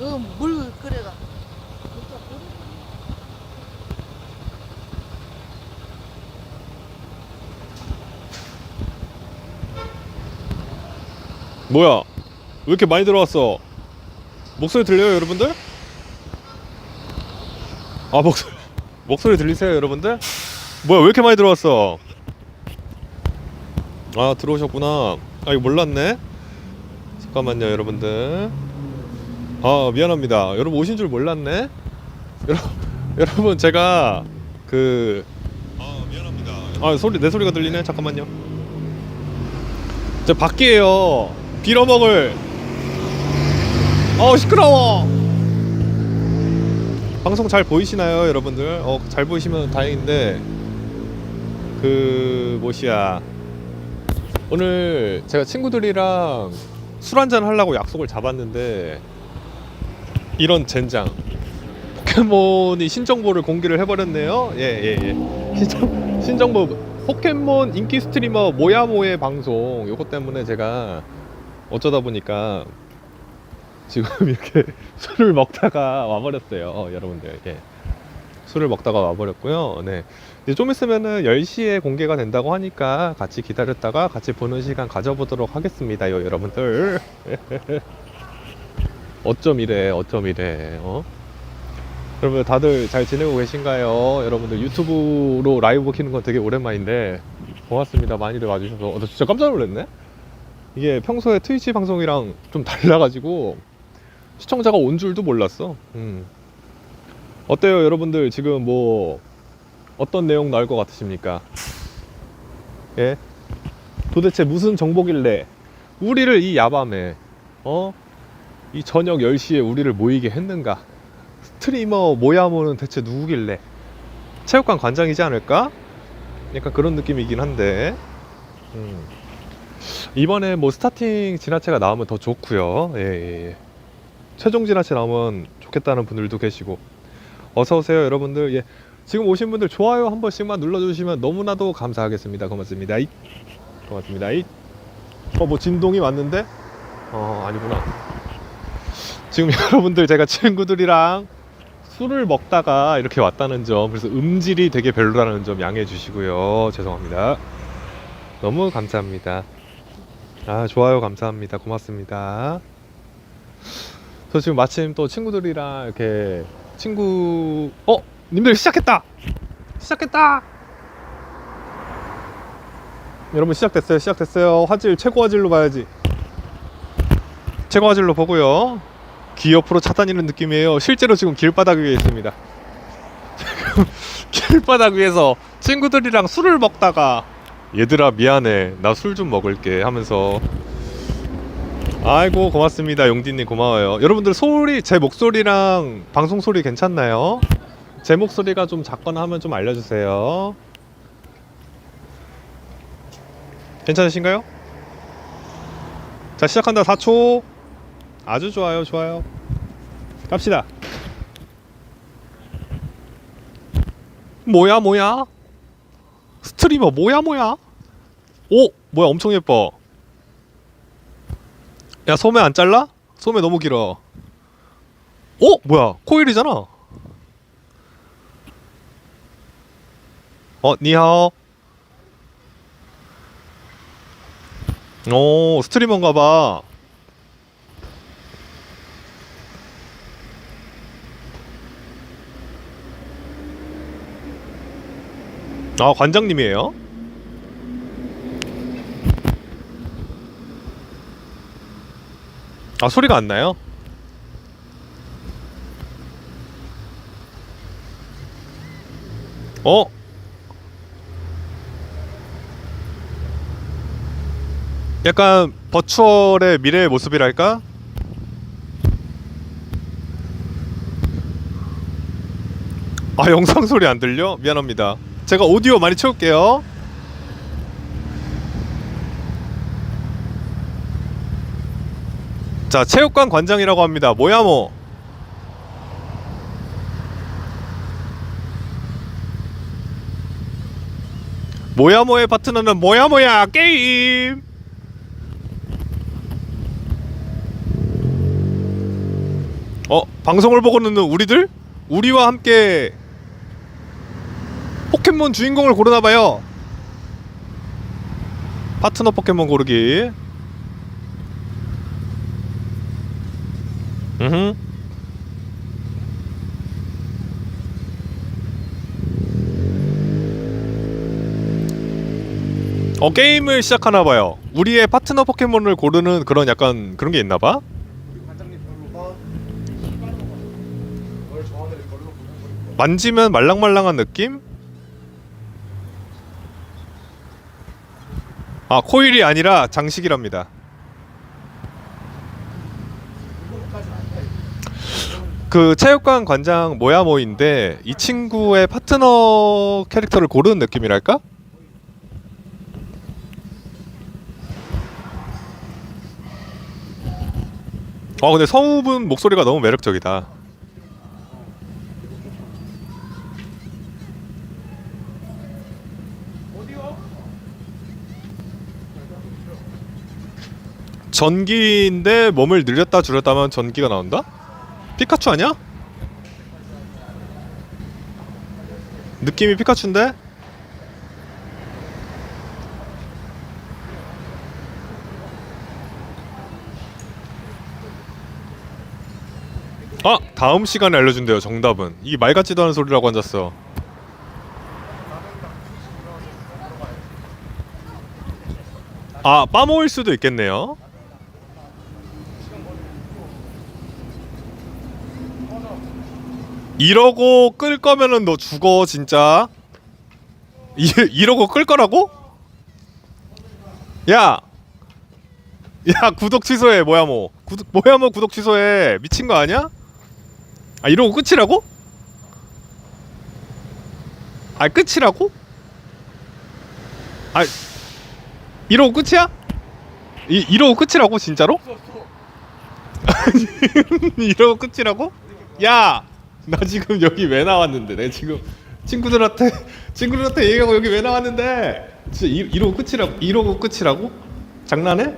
응, 물 끓여가. 뭐야? 왜 이렇게 많이 들어왔어? 목소리 들려요, 여러분들? 아, 목소리, 목소리 들리세요, 여러분들? 뭐야, 왜 이렇게 많이 들어왔어? 아, 들어오셨구나. 아, 이거 몰랐네? 잠깐만요, 여러분들. 아, 미안합니다. 여러분 오신 줄 몰랐네? 여러분, 제가 그. 아, 미안합니다. 아, 소리, 내 소리가 들리네? 잠깐만요. 저 밖이에요. 빌어먹을. 어 시끄러워. 방송 잘 보이시나요, 여러분들? 어, 잘 보이시면 다행인데 그 뭐시야. 오늘 제가 친구들이랑 술 한잔 하려고 약속을 잡았는데 이런 젠장. 포켓몬이 신정보를 공개를 해버렸네요. 예, 예, 예. 신정, 신정보 포켓몬 인기 스트리머 모야모의 방송 요거 때문에 제가 어쩌다 보니까 지금 이렇게 술을 먹다가 와버렸어요 여러분들 예. 술을 먹다가 와버렸고요 네 이제 좀 있으면은 10시에 공개가 된다고 하니까 같이 기다렸다가 같이 보는 시간 가져보도록 하겠습니다 요 여러분들 어쩜 이래 어쩜 이래 어? 여러분 다들 잘 지내고 계신가요? 여러분들 유튜브로 라이브 키는 건 되게 오랜만인데 고맙습니다. 많이들 와주셔서 어, 나 진짜 깜짝 놀랐네. 이게 평소에 트위치 방송이랑 좀 달라가지고 시청자가 온 줄도 몰랐어. 음. 어때요, 여러분들 지금 뭐 어떤 내용 나올 것 같으십니까? 예? 도대체 무슨 정보길래 우리를 이 야밤에 어? 이 저녁 10시에 우리를 모이게 했는가? 스트리머 모야모는 대체 누구길래 체육관 관장이지 않을까? 약간 그런 느낌이긴 한데 음. 이번에 뭐 스타팅 진화체가 나오면 더 좋고요 예, 예, 예. 최종 진화체 나오면 좋겠다는 분들도 계시고 어서 오세요 여러분들. 예. 지금 오신 분들 좋아요 한 번씩만 눌러주시면 너무나도 감사하겠습니다. 고맙습니다. 이. 고맙습니다. 이. 어 뭐 진동이 왔는데? 어 아니구나. 지금 여러분들 제가 친구들이랑 술을 먹다가 이렇게 왔다는 점 그래서 음질이 되게 별로라는 점 양해해 주시고요. 죄송합니다. 너무 감사합니다. 아 좋아요. 감사합니다. 고맙습니다. 저 지금 마침 또 친구들이랑 이렇게 친구 어? 님들 시작했다! 시작했다! 여러분 시작됐어요 시작됐어요. 화질 최고 화질로 봐야지. 최고 화질로 보고요. 귀 옆으로 차 다니는 느낌이에요. 실제로 지금 길바닥 위에 있습니다. 길바닥 위에서 친구들이랑 술을 먹다가 얘들아 미안해. 나 술 좀 먹을게 하면서 아이고 고맙습니다 용디님 고마워요 여러분들 소리 제 목소리랑 방송 소리 괜찮나요? 제 목소리가 좀 작거나 하면 좀 알려주세요 괜찮으신가요? 자 시작한다 4초 아주 좋아요, 좋아요. 갑시다. 뭐야, 뭐야? 스트리머 뭐야, 뭐야? 오, 뭐야, 엄청 예뻐. 야, 소매 안 잘라? 소매 너무 길어. 오, 뭐야, 코일이잖아. 어, 니하오. 오, 스트리머인가 봐. 아 관장님이에요? 아 소리가 안 나요? 어? 약간 버추얼의 미래의 모습이랄까? 아 영상 소리 안 들려? 미안합니다. 제가 오디오 많이 채울게요. 자, 체육관 관장이라고 합니다. 모야모. 모야모의 파트너는 모야모야 게임. 어 방송을 보고 있는 우리들 우리와 함께 포켓몬 주인공을 고르나 봐요. 파트너 포켓몬 고르기. 음. 어 게임을 시작하나 봐요. 우리의 파트너 포켓몬을 고르는 그런 약간 그런 게 있나 봐. 만지면 말랑말랑한 느낌? 아 코일이 아니라 장식이랍니다. 그 체육관 관장 모야모인데 이 친구의 파트너 캐릭터를 고르는 느낌이랄까? 어 근데 성우분 목소리가 너무 매력적이다. 전기인데 몸을 늘렸다 줄였다 하면 전기가 나온다? 피카츄 아니야? 느낌이 피카츄인데? 아! 다음 시간에 알려준대요 정답은 이말 같지도 않은 소리라고 앉았어 아 빠모일 수도 있겠네요 이러고 끌 거면은 너 죽어 진짜 이, 이러고 끌 거라고? 야! 야 구독 취소해 뭐야 뭐 구독 뭐야 뭐 구독 취소해 미친 거 아니야? 아 이러고 끝이라고? 아 끝이라고? 아 이러고 끝이야? 이 이러고 끝이라고 진짜로? 아니 이러고 끝이라고? 야! 나 지금 여기 왜 나왔는데? 내 지금 친구들한테 친구들한테 얘기하고 여기 왜 나왔는데? 진짜 이, 이러고 끝이라고? 이러고 끝이라고? 장난해?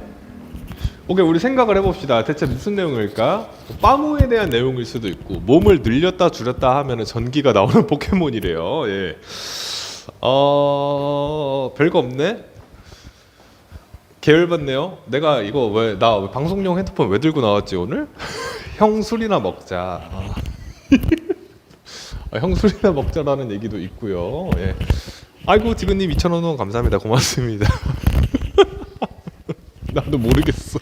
오케이 우리 생각을 해봅시다. 대체 무슨 내용일까? 빠모에 대한 내용일 수도 있고 몸을 늘렸다 줄였다 하면은 전기가 나오는 포켓몬이래요. 예. 어 별거 없네. 계열받네요. 내가 이거 왜 나 방송용 핸드폰 왜 들고 나왔지 오늘? 형 술이나 먹자. 아. 아, 형 술이나 먹자라는 얘기도 있고요. 예. 아이고 디그님 2,000원 후원 감사합니다. 고맙습니다. 나도 모르겠어.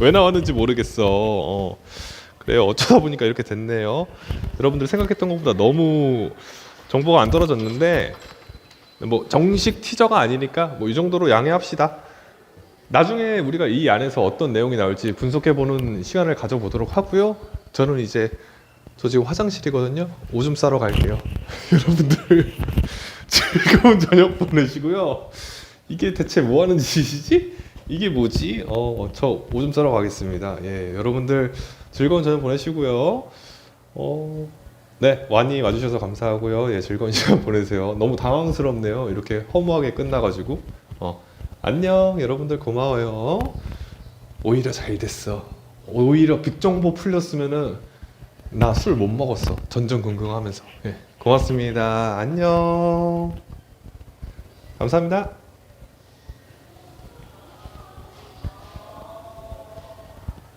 왜 나왔는지 모르겠어. 어. 그래요. 어쩌다 보니까 이렇게 됐네요. 여러분들 생각했던 것보다 너무 정보가 안 떨어졌는데 뭐 정식 티저가 아니니까 뭐 이 정도로 양해합시다. 나중에 우리가 이 안에서 어떤 내용이 나올지 분석해 보는 시간을 가져보도록 하고요. 저는 이제 저 지금 화장실이거든요. 오줌 싸러 갈게요. 여러분들 즐거운 저녁 보내시고요. 이게 대체 뭐 하는 짓이지? 이게 뭐지? 어, 저 오줌 싸러 가겠습니다. 예, 여러분들 즐거운 저녁 보내시고요. 어, 네, 많이 와주셔서 감사하고요. 예, 즐거운 시간 보내세요. 너무 당황스럽네요. 이렇게 허무하게 끝나가지고. 어, 안녕, 여러분들 고마워요. 오히려 잘 됐어. 오히려 빅정보 풀렸으면은 나 술 못 먹었어. 전전긍긍하면서. 예, 고맙습니다. 안녕. 감사합니다.